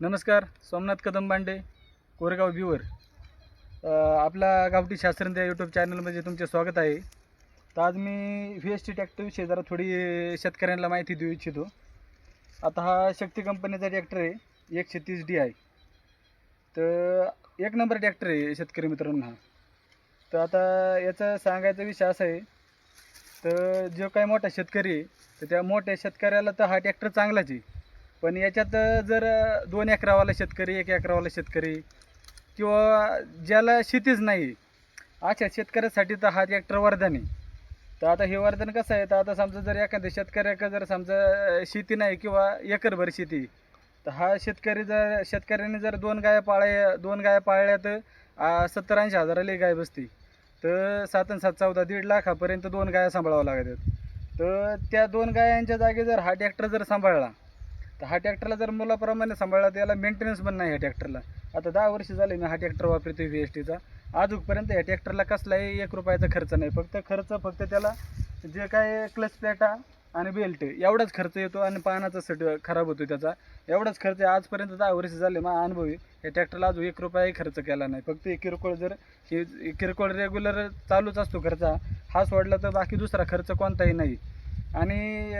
नमस्कार सोमनाथ कदम बांडे कोरेगाव व्ह्यूवर. आपला गावठी शास्त्रज्ञ यूट्यूब चॅनलमध्ये तुमचे स्वागत आहे. तर आज मी व्ही एस टी ट्रॅक्टरविषयी जरा थोडी शेतकऱ्यांना माहिती देऊ इच्छितो. आता हा शक्ती कंपनीचा ट्रॅक्टर आहे एकशे तीस डी आहे तर एक नंबर ट्रॅक्टर आहे शेतकरी मित्रांनो हा. तर आता याचा सांगायचा विषय असा आहे तर जो काही मोठा शेतकरी आहे तर त्या मोठ्या शेतकऱ्याला तर हा ट्रॅक्टर चांगलाच आहे. पण याच्यात जर दोन एकरावाला शेतकरी एक एकरावाला शेतकरी किंवा ज्याला शेतीच नाही अशा शेतकऱ्यासाठी तर हा ट्रॅक्टर वरदान आहे. तर आता हे वरदान कसं आहे? तर आता समजा जर एखाद्या शेतकऱ्याकडे जर समजा शेती नाही किंवा एकरभर शेती तर हा शेतकरी जर शेतकऱ्याने जर दोन गाय पाळ्या दोन गाय पाळल्या तर सत्तर ऐंशी हजाराला गाय बसते तर सात आणि सात चौदा दीड लाखापर्यंत दोन गाया सांभाळावं लागतात. तर त्या दोन गायांच्या जागी जर हा ट्रॅक्टर जर सांभाळला तर हा ट्रॅक्टरला जर मुलाप्रमाणे सांभाळला तर याला मेंटेनन्स पण नाही ह्या ट्रॅक्टरला. आता दहा वर्ष झाले मी हा ट्रॅक्टर वापरतो व्ही एस टीचा आजपर्यंत या ट्रॅक्टरला कसलाही एक रुपयाचा खर्च नाही. फक्त खर्च फक्त त्याला जे काय क्लच प्लेटा आणि बेल्ट एवढाच खर्च येतो आणि पानाचा सट खराब होतो त्याचा. एवढाच खर्च आहे. आजपर्यंत दहा वर्ष झाले मग अनुभवी या ट्रॅक्टरला अजून एक रुपयाही खर्च केला नाही. फक्त एक किरकोळ जर हे किरकोळ रेग्युलर चालूच असतो खर्च. हा सोडला तर बाकी दुसरा खर्च कोणताही नाही. आणि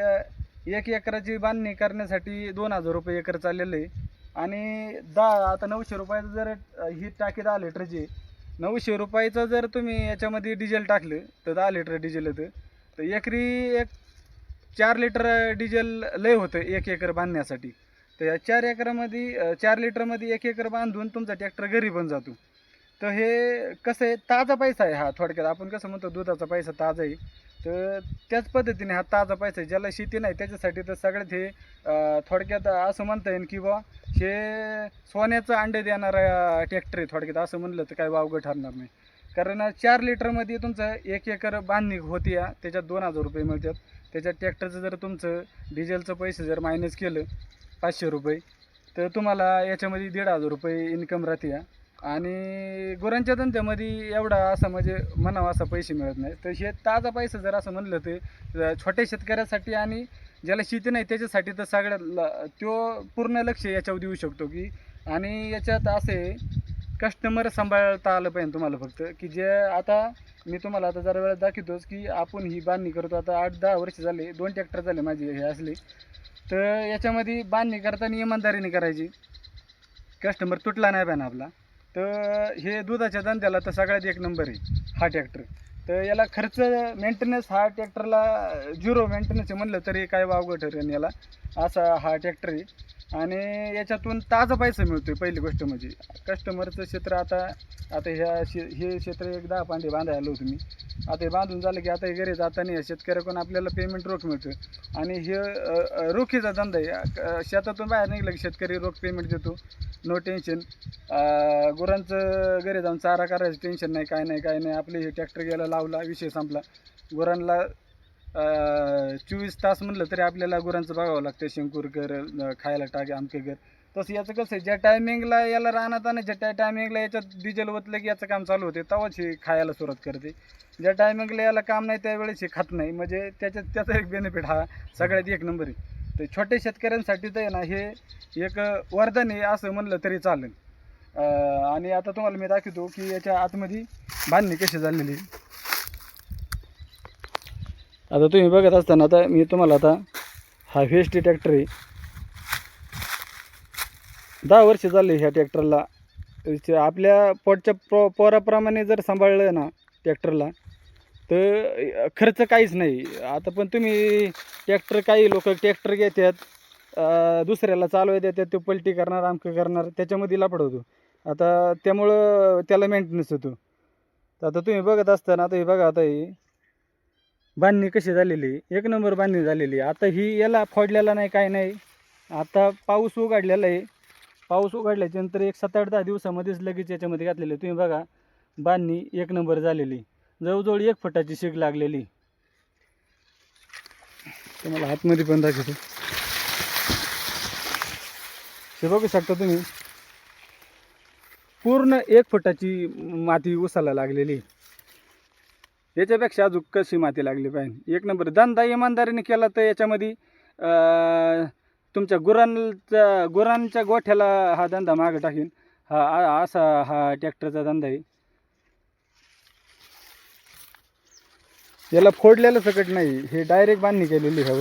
एक एकराची बांधणी करण्यासाठी दोन हजार रुपये एकर चाललेलं आहे. आणि दहा आता नऊशे रुपयाचं जर ही टाकी दहा लिटरची नऊशे रुपयाचं जर तुम्ही याच्यामध्ये डिझेल टाकलं तर दहा लिटर डिझेल येतं. तर एकरी एक चार लिटर डिझेल लय होतं एक एकर बांधण्यासाठी. तर या चार एकरामध्ये चार लिटरमध्ये एक एकर बांधून तुमचा ट्रॅक्टर घरी पण जातो. तर हे कसं आहे ताजा पैसा आहे हा थोडक्यात आपण कसं म्हणतो दुधाचा पैसा ताजा आहे. तर त्याच पद्धतीने हा ताजा पैसा ज्याला शेती नाही त्याच्यासाठी तर सगळ्यात हे थोडक्यात असं म्हणता येईल की बा हे सोन्याचं अंडे देणारा ट्रॅक्टर आहे थोडक्यात. असं म्हणलं तर काय वावगं ठरणार नाही. कारण चार लिटरमध्ये तुमचं एक एकर बांधणी होती या त्याच्यात दोन हजार रुपये मिळतात. त्याच्यात ट्रॅक्टरचं जर तुमचं डिझेलचं पैसे जर मायनस केलं पाचशे रुपये तर तुम्हाला याच्यामध्ये दीड हजार रुपये इन्कम राहते या. आणि गुरांच्या धंद्यामध्ये एवढा असं म्हणजे म्हणावं असा पैसे मिळत नाही. तर हे ताजा पैसा जर असं म्हणलं तर छोट्या शेतकऱ्यासाठी आणि ज्याला शेती नाही त्याच्यासाठी तर सगळ्यात ल- तो पूर्ण लक्ष याच्यावर देऊ शकतो की आणि याच्यात असे कस्टमर सांभाळता आलं पाहिजे तुम्हाला फक्त की जे आता मी तुम्हाला आता जरा वेळा दाखवतोच की आपण ही बांधणी करतो. आता आठ दहा वर्ष झाले दोन ट्रॅक्टर झाले माझे हे असले. तर याच्यामध्ये बांधणी करताना इमानदारीने करायची. कस्टमर तुटला नाही पाहिजे आपला. तर हे दुधाच्या धंद्याला तर सगळ्यात एक नंबर आहे हा ट्रॅक्टर तर याला खर्च मेंटेनन्स हा ट्रॅक्टरला झिरो मेंटेनन्स म्हणलं तरी काय वावगं ठरेल याला. असा हा ट्रॅक्टर आहे. आणि याच्यातून ताजा पैसा मिळतो आहे पहिली गोष्ट म्हणजे. कस्टमरचं क्षेत्र आता आता ह्या शे हे क्षेत्र एक दहा पांडे बांधायला आलो तुम्ही आता हे बांधून झालं की आता हे घरी जाताना या शेतकऱ्याकडून आपल्याला पेमेंट रोख मिळतो आणि हे रोखीचा धंदा आहे. शेतातून बाहेर निघलं की शेतकरी रोख पेमेंट देतो. नो टेन्शन गुरांचं घरी जाऊन चारा करायचं टेन्शन नाही काय नाही काय नाही. आपले हे ट्रॅक्टर गेला लावला विषय संपला. गुरांना चोवीस तास म्हणलं तरी आपल्याला गुरांचं बघावं लागतं. शंकूर कर खायला टाके आमके घर. तसं याचं कसं आहे ज्या टायमिंगला याला राहणार आणि ज्या टायमिंगला याच्यात डिझेल ओतलं की याचं काम चालू होते तेव्हाच हे खायला सुरुवात करते. ज्या टायमिंगला याला काम नाही त्यावेळेस हे खात नाही. म्हणजे त्याच्यात त्याचा एक बेनिफिट हा सगळ्यात एक नंबर आहे. तर छोट्या शेतकऱ्यांसाठी तर आहे ना हे एक वरदान आहे असं म्हणलं तरी चालेल. आणि आता तुम्हाला मी दाखवतो की याच्या आतमध्ये बांधणी कशी झालेली आता तुम्ही बघत असताना आता मी तुम्हाला आता हा व्हेस्टी ट्रॅक्टर आहे. दहा वर्ष झाले ह्या ट्रॅक्टरला. आपल्या पोटच्या पो पोराप्रमाणे जर सांभाळलं ना ट्रॅक्टरला तर खर्च काहीच नाही. आता पण तुम्ही ट्रॅक्टर काही लोक ट्रॅक्टर घेतात दुसऱ्याला चालवाय देतात तो पलटी करणार आमकं करणार त्याच्यामध्ये लापड होतो. आता त्यामुळं त्याला मेंटेनन्स होतो. तर आता तुम्ही बघत असताना आता हे बघा आता ही बांधणी कशी झालेली? आहे? एक नंबर बांधणी झालेली. आहे आता ही याला फोडलेला नाही काय नाही. आता पाऊस उघडलेला आहे. पाऊस उघडल्याच्यानंतर एक सात आठ दहा दिवसामध्येच लगेच याच्यामध्ये घातलेलं आहे. तुम्ही बघा बांधणी एक नंबर झालेली. जवळजवळ एक फुटाची शीग लागलेली. तुम्हाला हातमध्ये पण दाखवतो. हे बघू शकता तुम्ही. पूर्ण एक फुटाची माती उसाला लागलेली. याच्यापेक्षा अजून कशी माती लागली पाहिजे? एक नंबर धंदा इमानदारीने केला तर याच्यामध्ये तुमच्या गुरांचा गुरांच्या गोठ्याला हा धंदा मागे टाकीन. हा असा हा ट्रॅक्टरचा धंदा आहे. याला फोडलेलं सकट नाही हे डायरेक्ट बांधणी केलेली आहे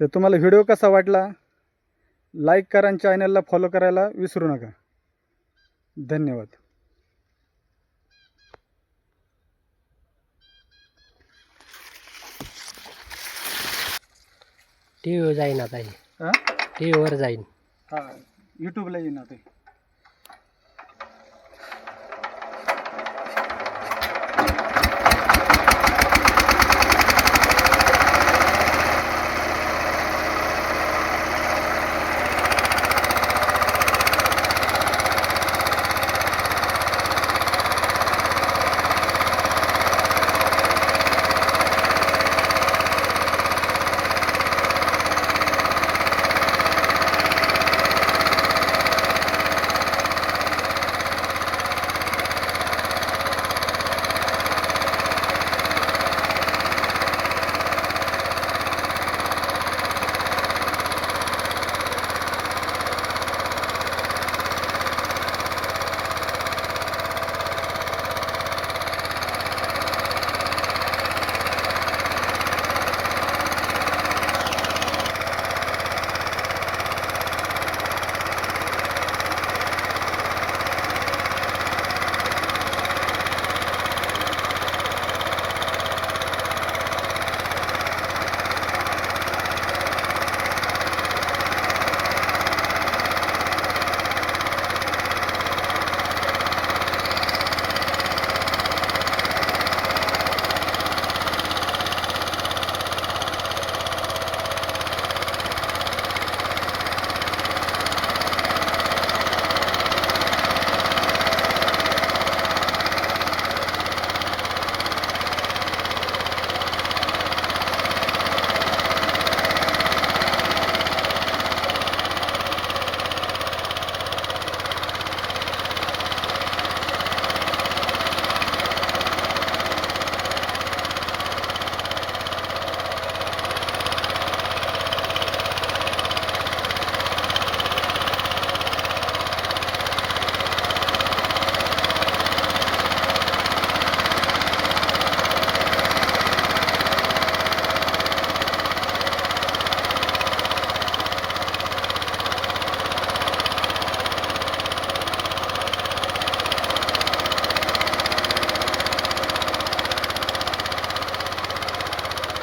तर तुम्हाला व्हिडिओ कसा वाटला? लाईक करा आणि चॅनलला फॉलो करायला विसरू नका. धन्यवाद. टी व्हीवर जाईन आता हां? टी व्हीवर जाईन. हा युट्यूबला येईन ते